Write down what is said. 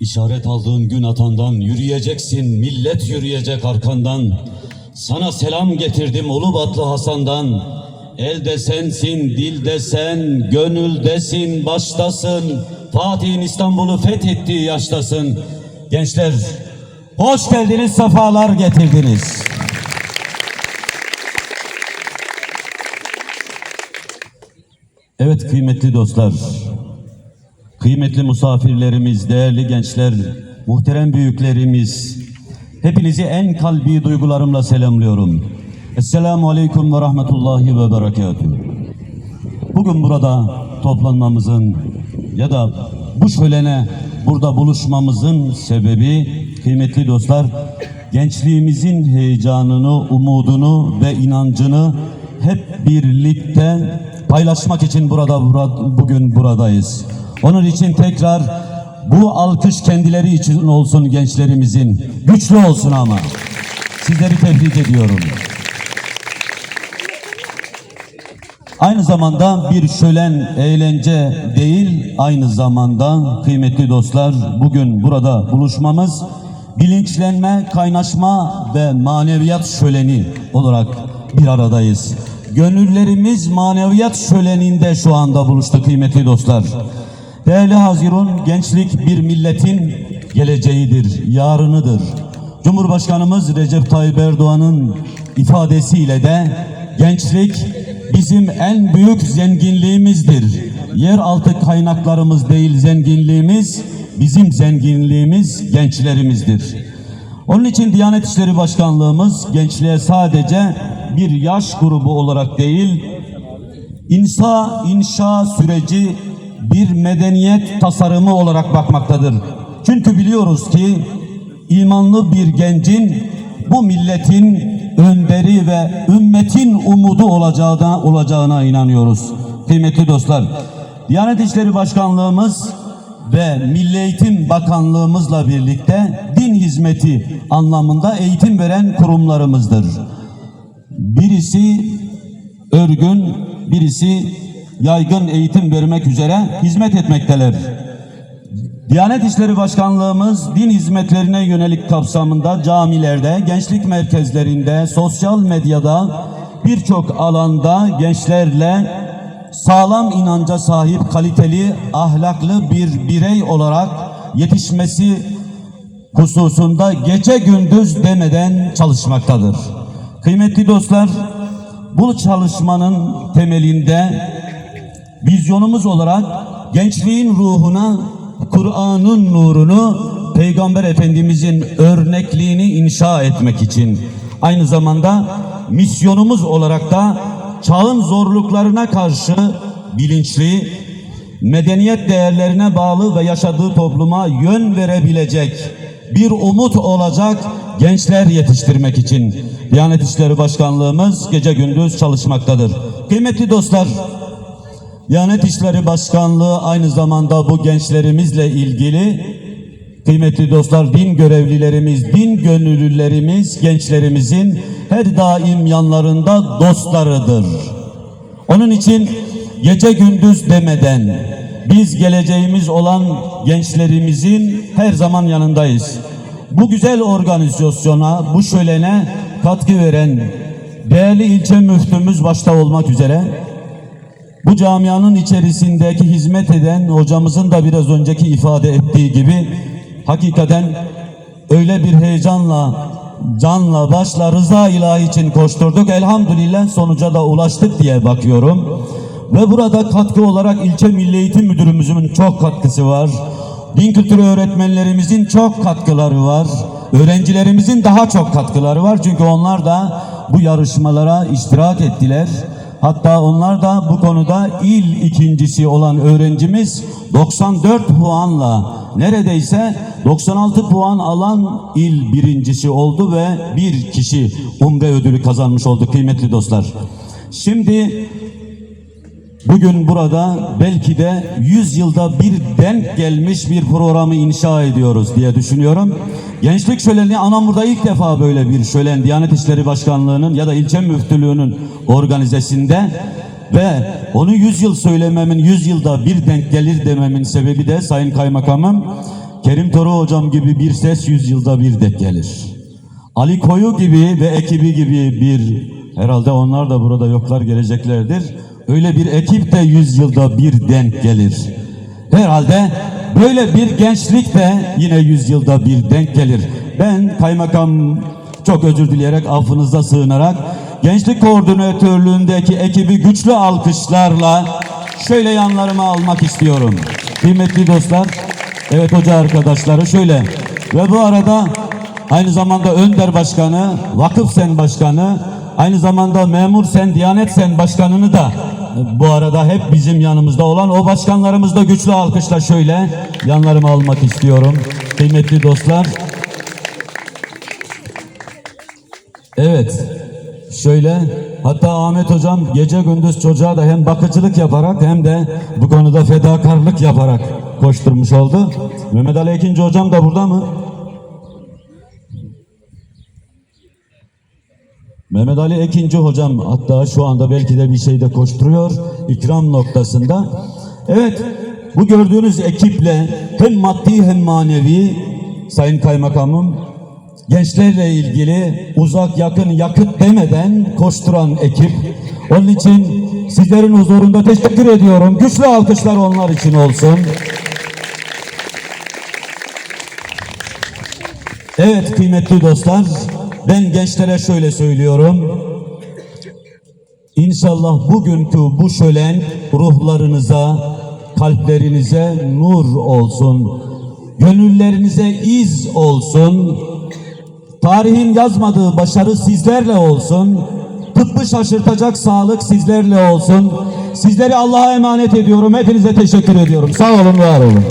İşaret aldığın gün atandan yürüyeceksin, millet yürüyecek arkandan. Sana selam getirdim Ulubatlı Hasan'dan. Elde sensin, dilde sen, gönüldesin, baştasın. Fatih'in İstanbul'u fethettiği yaştasın. Gençler, hoş geldiniz, sefalar getirdiniz. Evet kıymetli dostlar, kıymetli misafirlerimiz, değerli gençler, muhterem büyüklerimiz, hepinizi en kalbi duygularımla selamlıyorum. Esselamu Aleyküm ve Rahmetullahi ve Berekatuhu. Bugün burada toplanmamızın ya da bu şölene burada buluşmamızın sebebi kıymetli dostlar gençliğimizin heyecanını, umudunu ve inancını hep birlikte paylaşmak için burada bura- bugün buradayız. Onun için tekrar bu alkış kendileri için olsun gençlerimizin. Güçlü olsun ama. Sizleri tebrik ediyorum. Aynı zamanda bir şölen eğlence değil, aynı zamanda kıymetli dostlar bugün burada buluşmamız bilinçlenme, kaynaşma ve maneviyat şöleni olarak bir aradayız. Gönüllerimiz maneviyat şöleninde şu anda buluştu kıymetli dostlar. Değerli Hazirun, gençlik bir milletin geleceğidir, yarınıdır. Cumhurbaşkanımız Recep Tayyip Erdoğan'ın ifadesiyle de gençlik bizim en büyük zenginliğimizdir. Yeraltı kaynaklarımız değil zenginliğimiz, bizim zenginliğimiz gençlerimizdir. Onun için Diyanet İşleri Başkanlığımız gençliğe sadece bir yaş grubu olarak değil, insa inşa süreci bir medeniyet tasarımı olarak bakmaktadır. Çünkü biliyoruz ki imanlı bir gencin bu milletin önderi ve ümmetin umudu olacağına, olacağına inanıyoruz. Kıymetli dostlar, Diyanet İşleri Başkanlığımız ve Milli Eğitim Bakanlığımızla birlikte din hizmeti anlamında eğitim veren kurumlarımızdır. Birisi örgün, birisi yaygın eğitim vermek üzere hizmet etmekteler. Diyanet İşleri Başkanlığımız din hizmetlerine yönelik kapsamında camilerde, gençlik merkezlerinde, sosyal medyada birçok alanda gençlerle sağlam inanca sahip kaliteli, ahlaklı bir birey olarak yetişmesi hususunda gece gündüz demeden çalışmaktadır. Kıymetli dostlar, bu çalışmanın temelinde vizyonumuz olarak gençliğin ruhuna Kur'an'ın nurunu Peygamber Efendimizin örnekliğini inşa etmek için aynı zamanda misyonumuz olarak da çağın zorluklarına karşı bilinçli, medeniyet değerlerine bağlı ve yaşadığı topluma yön verebilecek bir umut olacak gençler yetiştirmek için Diyanet İşleri Başkanlığımız gece gündüz çalışmaktadır. Kıymetli dostlar, Diyanet İşleri Başkanlığı aynı zamanda bu gençlerimizle ilgili kıymetli dostlar din görevlilerimiz, din gönüllülerimiz, gençlerimizin her daim yanlarında dostlarıdır. Onun için gece gündüz demeden biz geleceğimiz olan gençlerimizin her zaman yanındayız. Bu güzel organizasyona, bu şölene katkı veren değerli ilçe müftümüz başta olmak üzere bu camianın içerisindeki hizmet eden hocamızın da biraz önceki ifade ettiği gibi hakikaten öyle bir heyecanla, canla, başla, rıza ilahi için koşturduk. Elhamdülillah sonuca da ulaştık diye bakıyorum. Ve burada katkı olarak ilçe Milli Eğitim Müdürümüzün çok katkısı var. Din kültürü öğretmenlerimizin çok katkıları var. Öğrencilerimizin daha çok katkıları var. Çünkü onlar da bu yarışmalara iştirak ettiler. Hatta onlar da bu konuda il ikincisi olan öğrencimiz 94 puanla neredeyse 96 puan alan il birincisi oldu ve bir kişi umre ödülü kazanmış oldu kıymetli dostlar. Şimdi Bugün burada belki de 100 yılda bir denk gelmiş bir programı inşa ediyoruz diye düşünüyorum. Gençlik şöleni Anamur'da ilk defa böyle bir şölen Diyanet İşleri Başkanlığı'nın ya da ilçe müftülüğünün organizesinde ve onu 100 yıl söylememin 100 yılda bir denk gelir dememin sebebi de Sayın Kaymakamım Kerim Toru hocam gibi bir ses yüzyılda bir denk gelir. Ali Koyu gibi ve ekibi gibi bir herhalde onlar da burada yoklar geleceklerdir. Öyle bir ekip de yüzyılda bir denk gelir. Herhalde böyle bir gençlik de yine yüzyılda bir denk gelir. Ben kaymakam çok özür dileyerek affınıza sığınarak gençlik koordinatörlüğündeki ekibi güçlü alkışlarla şöyle yanlarıma almak istiyorum. Kıymetli dostlar, evet hoca arkadaşları şöyle ve bu arada aynı zamanda Önder Başkanı, Vakıf Sen Başkanı, aynı zamanda Memur Sen, Diyanet Sen Başkanını da bu arada hep bizim yanımızda olan o başkanlarımız da güçlü alkışla şöyle yanlarıma almak istiyorum. Kıymetli dostlar, Evet. Şöyle hatta Ahmet hocam gece gündüz çocuğa da hem bakıcılık yaparak hem de bu konuda fedakarlık yaparak koşturmuş oldu. Mehmet Ali Ekinci hocam da burada mı? Mehmet Ali Ekinci hocam hatta şu anda belki de bir şeyde koşturuyor ikram noktasında. Evet bu gördüğünüz ekiple hem maddi hem manevi Sayın Kaymakamım gençlerle ilgili uzak yakın yakıt demeden koşturan ekip. Onun için sizlerin huzurunda teşekkür ediyorum. Güçlü alkışlar onlar için olsun. Evet kıymetli dostlar, ben gençlere şöyle söylüyorum. İnşallah bugünkü bu şölen ruhlarınıza, kalplerinize nur olsun. Gönüllerinize iz olsun. Tarihin yazmadığı başarı sizlerle olsun. Tıbbı şaşırtacak sağlık sizlerle olsun. Sizleri Allah'a emanet ediyorum. Hepinize teşekkür ediyorum. Sağ olun, var olun.